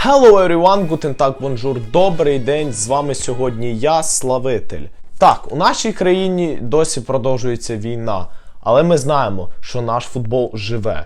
Hello everyone, guten tag, bonjour, добрий день. З вами сьогодні я, Славитель. Так, у нашій країні досі продовжується війна, але ми знаємо, що наш футбол живе.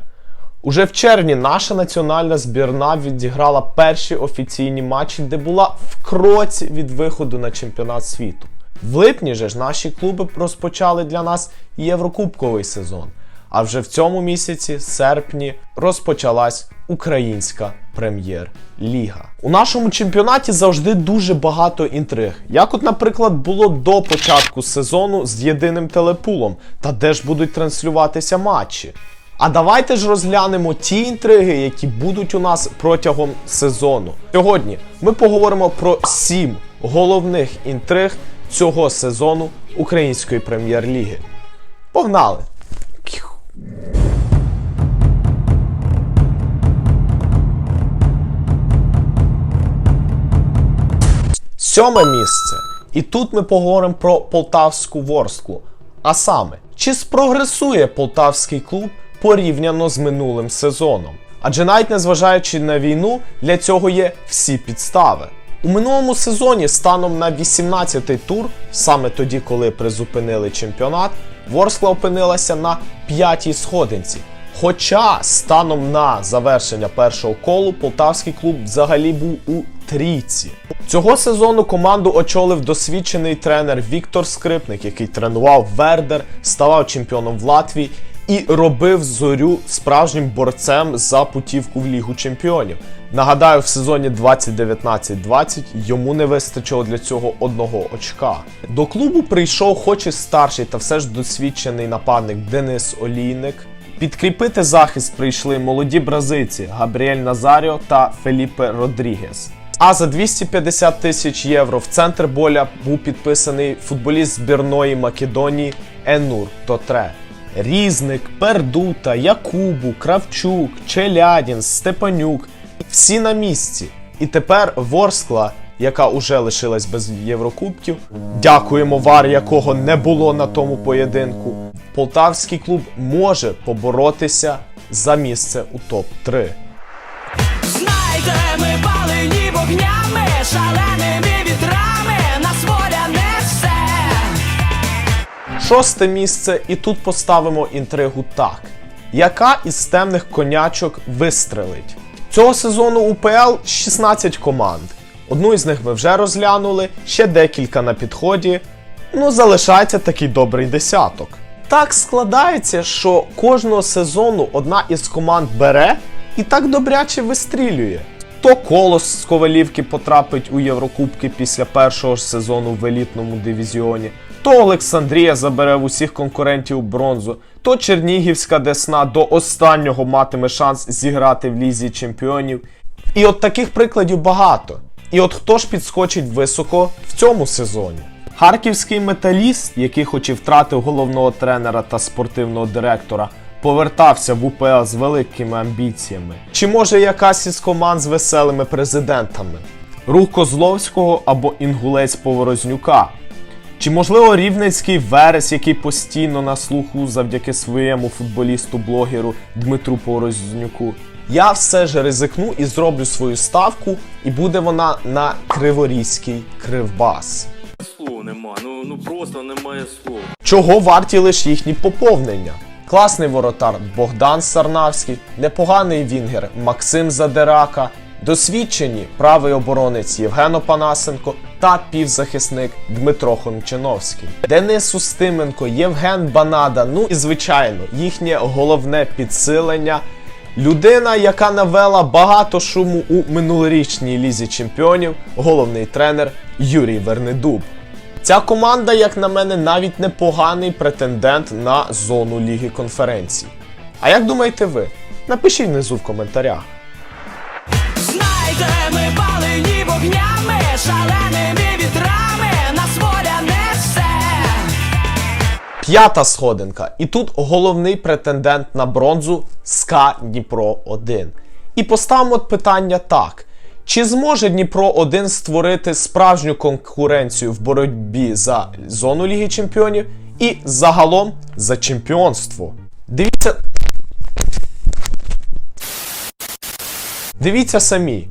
Уже в червні наша національна збірна відіграла перші офіційні матчі, де була в кроці від виходу на чемпіонат світу. В липні же ж наші клуби розпочали для нас єврокубковий сезон. А вже в цьому місяці, серпні, розпочалась українська прем'єр-ліга. У нашому чемпіонаті завжди дуже багато інтриг. Як, от, наприклад, було до початку сезону з єдиним телепулом, та де ж будуть транслюватися матчі. А давайте ж розглянемо ті інтриги, які будуть у нас протягом сезону. Сьогодні ми поговоримо про сім головних інтриг цього сезону української прем'єр-ліги. Погнали! Сьоме місце. І тут ми поговоримо про полтавську ворсклу. А саме, чи спрогресує полтавський клуб порівняно з минулим сезоном? Адже навіть незважаючи на війну, для цього є всі підстави. У минулому сезоні, станом на 18-й тур, саме тоді, коли призупинили чемпіонат, Ворскла опинилася на п'ятій сходинці. Хоча станом на завершення першого колу полтавський клуб взагалі був у трійці. Цього сезону команду очолив досвідчений тренер Віктор Скрипник, який тренував Вердер, ставав чемпіоном в Латвії і робив зорю справжнім борцем за путівку в Лігу Чемпіонів. Нагадаю, в сезоні 2019-20 йому не вистачило для цього одного очка. До клубу прийшов, хоч і старший та все ж досвідчений нападник Денис Олійник. Підкріпити захист прийшли молоді бразильці Габріель Назаріо та Феліпе Родрігес. А за 250 тисяч євро в центр боля був підписаний футболіст збірної Македонії Енур Тотре. Різник, Пердута, Якубу, Кравчук, Челядін, Степанюк всі на місці. І тепер Ворскла, яка уже лишилась без Єврокубків. Дякуємо вар, якого не було на тому поєдинку. Полтавський клуб може поборотися за місце у топ 3 шаленими вітрами, нас воля несе. Шосте місце, і тут поставимо інтригу так. Яка із темних конячок вистрелить? Цього сезону УПЛ 16 команд. Одну із них ми вже розглянули, ще декілька на підході. Ну, залишається такий добрий десяток. Так складається, що кожного сезону одна із команд бере і так добряче вистрілює. То колос з Ковалівки потрапить у Єврокубки після першого ж сезону в елітному дивізіоні, то Олександрія забере в усіх конкурентів бронзу, то Чернігівська Десна до останнього матиме шанс зіграти в лізі чемпіонів. І от таких прикладів багато. І от хто ж підскочить високо в цьому сезоні? Харківський металіст, який хоч і втратив головного тренера та спортивного директора, повертався в УПЛ з великими амбіціями. Чи може якась із команд з веселими президентами? Рух Козловського або Інгулець Поворознюка? Чи можливо рівненський Верес, який постійно на слуху завдяки своєму футболісту-блогеру Дмитру Поворознюку? Я все ж ризикну і зроблю свою ставку, і буде вона на Криворізький кривбас. Слов нема, ну, ну просто немає слов. Чого варті лише їхні поповнення? Класний воротар Богдан Сарнавський, непоганий вінгер Максим Задирака, досвідчені правий оборонець Євген Опанасенко та півзахисник Дмитро Хомчиновський, Денис Устименко, Євген Банада. Ну і звичайно, їхнє головне підсилення. Людина, яка навела багато шуму у минулорічній лізі чемпіонів, головний тренер Юрій Вернедуб. Ця команда, як на мене, навіть непоганий претендент на зону Ліги конференцій. А як думаєте ви? Напишіть внизу в коментарях. Знайте, ми палені вогнями, шаленими вітрами, нас воля несе. П'ята сходинка. І тут головний претендент на бронзу СКА Дніпро 1. І поставимо питання так. Чи зможе Дніпро 1 створити справжню конкуренцію в боротьбі за зону Ліги Чемпіонів і загалом за чемпіонство? Дивіться. Дивіться самі.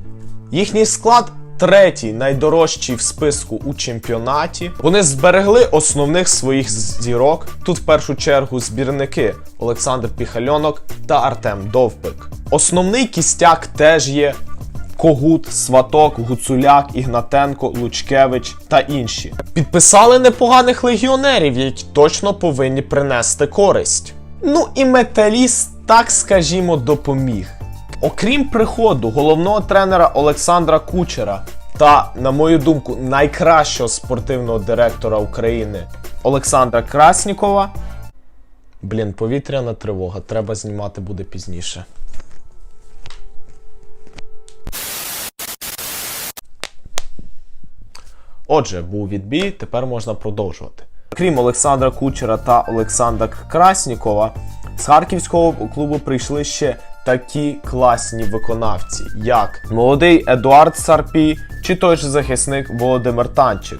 Їхній склад третій найдорожчий в списку у чемпіонаті. Вони зберегли основних своїх зірок. Тут в першу чергу збірники Олександр Піхальонок та Артем Довбик. Основний кістяк теж є. Когут, Сваток, Гуцуляк, Ігнатенко, Лучкевич та інші. Підписали непоганих легіонерів, які точно повинні принести користь. Ну і металіст, так скажімо, допоміг. Окрім приходу головного тренера Олександра Кучера та, на мою думку, найкращого спортивного директора України Олександра Краснікова. Блін, повітряна тривога, треба знімати буде пізніше. Отже, був відбій, тепер можна продовжувати. Крім Олександра Кучера та Олександра Краснікова, з харківського клубу прийшли ще такі класні виконавці, як молодий Едуард Сарпі чи той же захисник Володимир Танчик.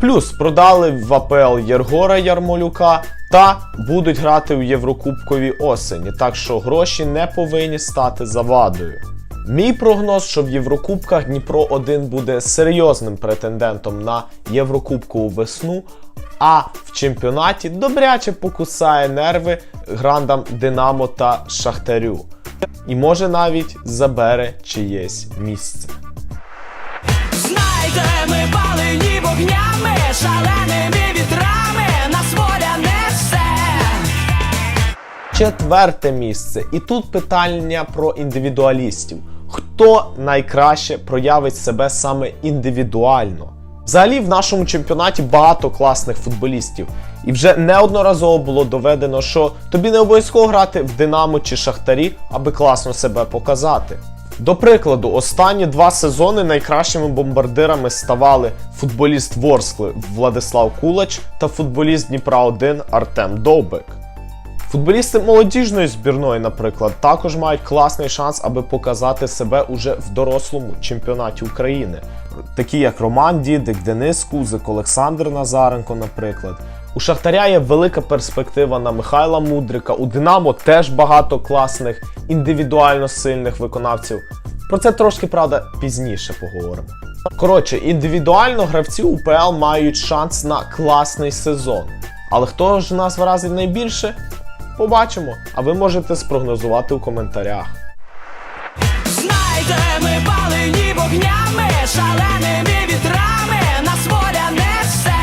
Плюс продали в АПЛ Єргора Ярмолюка та будуть грати у Єврокубковій осені, так що гроші не повинні стати завадою. Мій прогноз, що в Єврокубках Дніпро 1 буде серйозним претендентом на Єврокубкову весну, а в чемпіонаті добряче покусає нерви грандам Динамо та Шахтарю. І може навіть забере чиєсь місце. Знайте, ми палені вогнями, шаленими Четверте місце. І тут питання про індивідуалістів. Хто найкраще проявить себе саме індивідуально? Взагалі в нашому чемпіонаті багато класних футболістів. І вже неодноразово було доведено, що тобі не обов'язково грати в Динамо чи Шахтарі, аби класно себе показати. До прикладу, останні два сезони найкращими бомбардирами ставали футболіст Ворскли Владислав Кулач та футболіст Дніпра 1 Артем Довбик. Футболісти молодіжної збірної, наприклад, також мають класний шанс, аби показати себе уже в дорослому чемпіонаті України. Такі як Роман Дідик, Денис Кузик, Олександр Назаренко, наприклад. У Шахтаря є велика перспектива на Михайла Мудрика. У Динамо теж багато класних індивідуально сильних виконавців. Про це трошки, правда, пізніше поговоримо. Коротше, індивідуально гравці УПЛ мають шанс на класний сезон. Але хто ж нас вразить найбільше? Побачимо, а ви можете спрогнозувати у коментарях. Знайте, ми палені вогнями, шаленими вітрами, нас воля несе.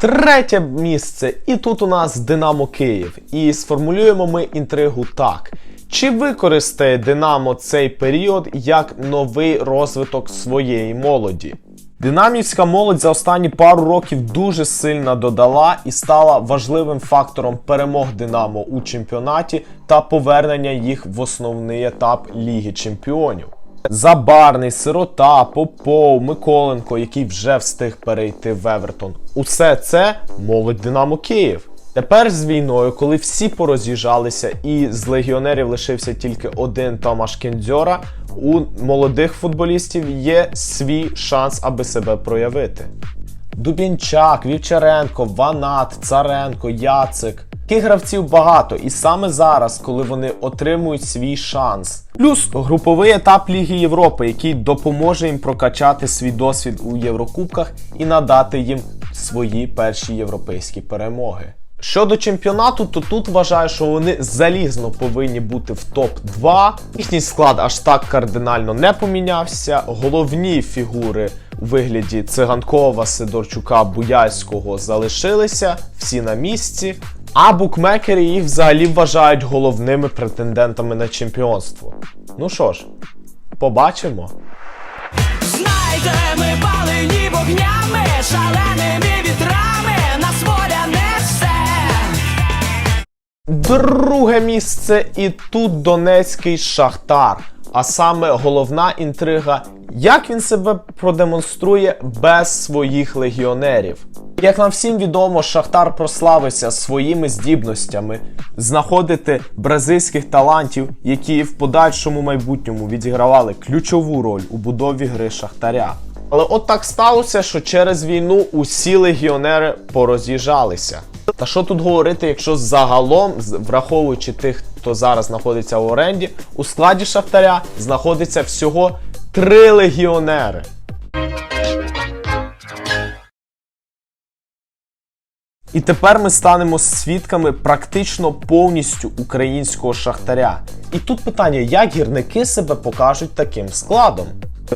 Третє місце, і тут у нас Динамо Київ. І сформулюємо ми інтригу так. Чи використає Динамо цей період як новий розвиток своєї молоді? Динамівська молодь за останні пару років дуже сильно додала і стала важливим фактором перемог Динамо у чемпіонаті та повернення їх в основний етап Ліги Чемпіонів. Забарний, Сирота, Попов, Миколенко, який вже встиг перейти в Евертон. Усе це молодь Динамо Київ. Тепер з війною, коли всі пороз'їжджалися і з легіонерів лишився тільки один Томаш Кендзьора, у молодих футболістів є свій шанс, аби себе проявити. Дубінчак, Вівчаренко, Ванат, Царенко, Яцик. Таких гравців багато, і саме зараз, коли вони отримують свій шанс. Плюс груповий етап Ліги Європи, який допоможе їм прокачати свій досвід у Єврокубках і надати їм свої перші європейські перемоги. Щодо чемпіонату, то тут вважаю, що вони залізно повинні бути в топ-2. Їхній склад аж так кардинально не помінявся. Головні фігури у вигляді Циганкова, Сидорчука, Буяльського залишилися, всі на місці. А букмекери їх взагалі вважають головними претендентами на чемпіонство. Ну що ж, побачимо. Знайте, ми палені вогнями, шаленими Друге місце і тут Донецький Шахтар. А саме головна інтрига, як він себе продемонструє без своїх легіонерів. Як нам всім відомо, Шахтар прославився своїми здібностями знаходити бразильських талантів, які в подальшому майбутньому відігравали ключову роль у будові гри Шахтаря. Але от так сталося, що через війну усі легіонери пороз'їжджалися. Та що тут говорити, якщо загалом, враховуючи тих, хто зараз знаходиться в оренді, у складі Шахтаря знаходиться всього три легіонери. І тепер ми станемо свідками практично повністю українського шахтаря. І тут питання, як гірники себе покажуть таким складом.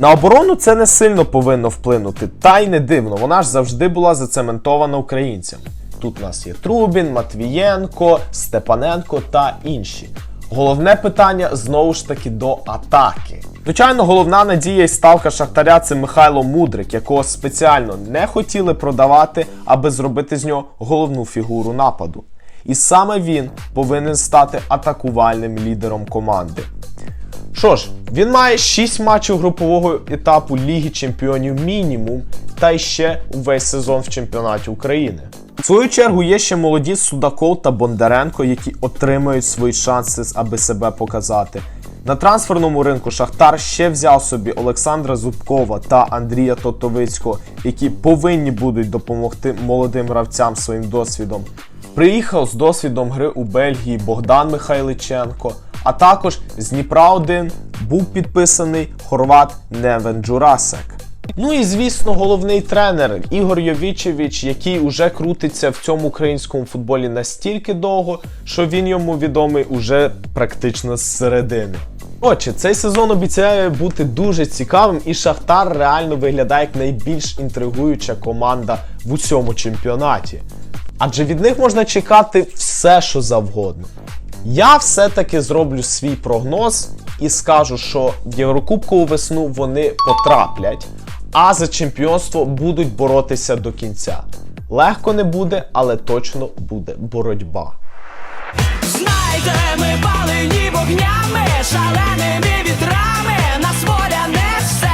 На оборону це не сильно повинно вплинути, та й не дивно, вона ж завжди була зацементована українцями. Тут у нас є Трубін, Матвієнко, Степаненко та інші. Головне питання знову ж таки до атаки. Звичайно, головна надія і ставка Шахтаря це Михайло Мудрик, якого спеціально не хотіли продавати, аби зробити з нього головну фігуру нападу. І саме він повинен стати атакувальним лідером команди. Що ж, він має 6 матчів групового етапу Ліги Чемпіонів мінімум, та ще увесь сезон в чемпіонаті України. В свою чергу є ще молоді Судаков та Бондаренко, які отримають свої шанси, аби себе показати. На трансферному ринку Шахтар ще взяв собі Олександра Зубкова та Андрія Тотовицького, які повинні будуть допомогти молодим гравцям своїм досвідом. Приїхав з досвідом гри у Бельгії Богдан Михайличенко, а також з Дніпра 1 був підписаний хорват Невен Джурасек. Ну і звісно, головний тренер Ігор Йовічевич, який уже крутиться в цьому українському футболі настільки довго, що він йому відомий уже практично з середини. Отже, цей сезон обіцяє бути дуже цікавим, і Шахтар реально виглядає як найбільш інтригуюча команда в усьому чемпіонаті. Адже від них можна чекати все, що завгодно. Я все-таки зроблю свій прогноз і скажу, що в Єврокубкову весну вони потраплять, а за чемпіонство будуть боротися до кінця. Легко не буде, але точно буде боротьба. Знайте, ми палені вогнями, шаленими вітрами, нас воля несе.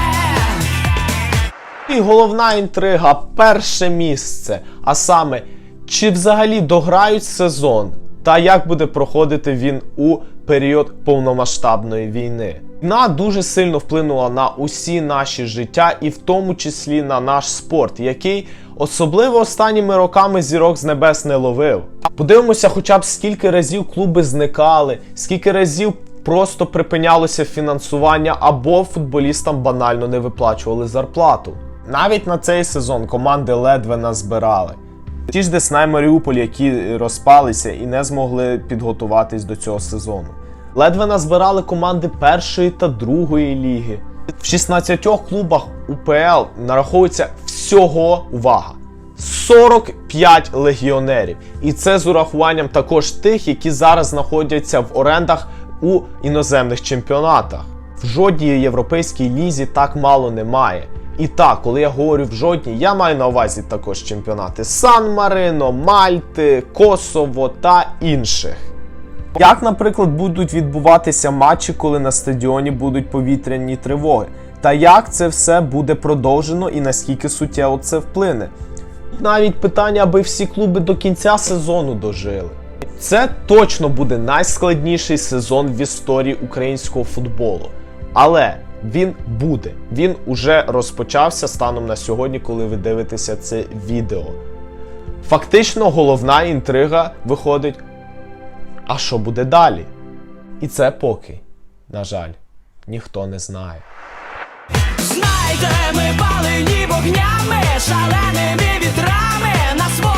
І головна інтрига перше місце. А саме, чи взагалі дограють сезон, та як буде проходити він у період повномасштабної війни. Війна дуже сильно вплинула на усі наші життя, і в тому числі на наш спорт, який особливо останніми роками зірок з небес не ловив. Подивимося, хоча б скільки разів клуби зникали, скільки разів просто припинялося фінансування або футболістам банально не виплачували зарплату. Навіть на цей сезон команди ледве назбирали. Ті ж Десна Маріуполь, які розпалися і не змогли підготуватись до цього сезону. Ледве назбирали команди першої та другої ліги. В 16 клубах УПЛ нараховується всього увага. 45 легіонерів. І це з урахуванням також тих, які зараз знаходяться в орендах у іноземних чемпіонатах. В жодній європейській лізі так мало немає. І так, коли я говорю в жодній, я маю на увазі також чемпіонати Сан-Марино, Мальти, Косово та інших. Як, наприклад, будуть відбуватися матчі, коли на стадіоні будуть повітряні тривоги? Та як це все буде продовжено і наскільки суттєво це вплине? Навіть питання, аби всі клуби до кінця сезону дожили. Це точно буде найскладніший сезон в історії українського футболу. Але він буде. Він уже розпочався станом на сьогодні, коли ви дивитеся це відео. Фактично, головна інтрига виходить. А що буде далі? І це поки, на жаль, ніхто не знає. Знайте, ми палені вогнями, шаленими вітрами, воля несе.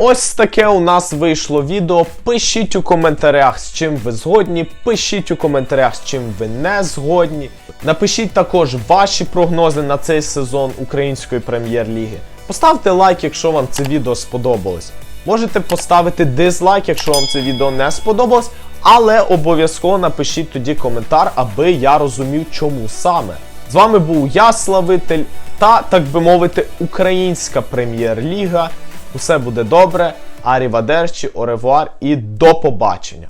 Ось таке у нас вийшло відео. Пишіть у коментарях, з чим ви згодні. Пишіть у коментарях, з чим ви не згодні. Напишіть також ваші прогнози на цей сезон української прем'єр-ліги. Поставте лайк, якщо вам це відео сподобалось. Можете поставити дизлайк, якщо вам це відео не сподобалось, але обов'язково напишіть тоді коментар, аби я розумів, чому саме. З вами був я, Славитель, та, так би мовити, українська прем'єр-ліга. Усе буде добре. Арівадерчі, оревуар і до побачення!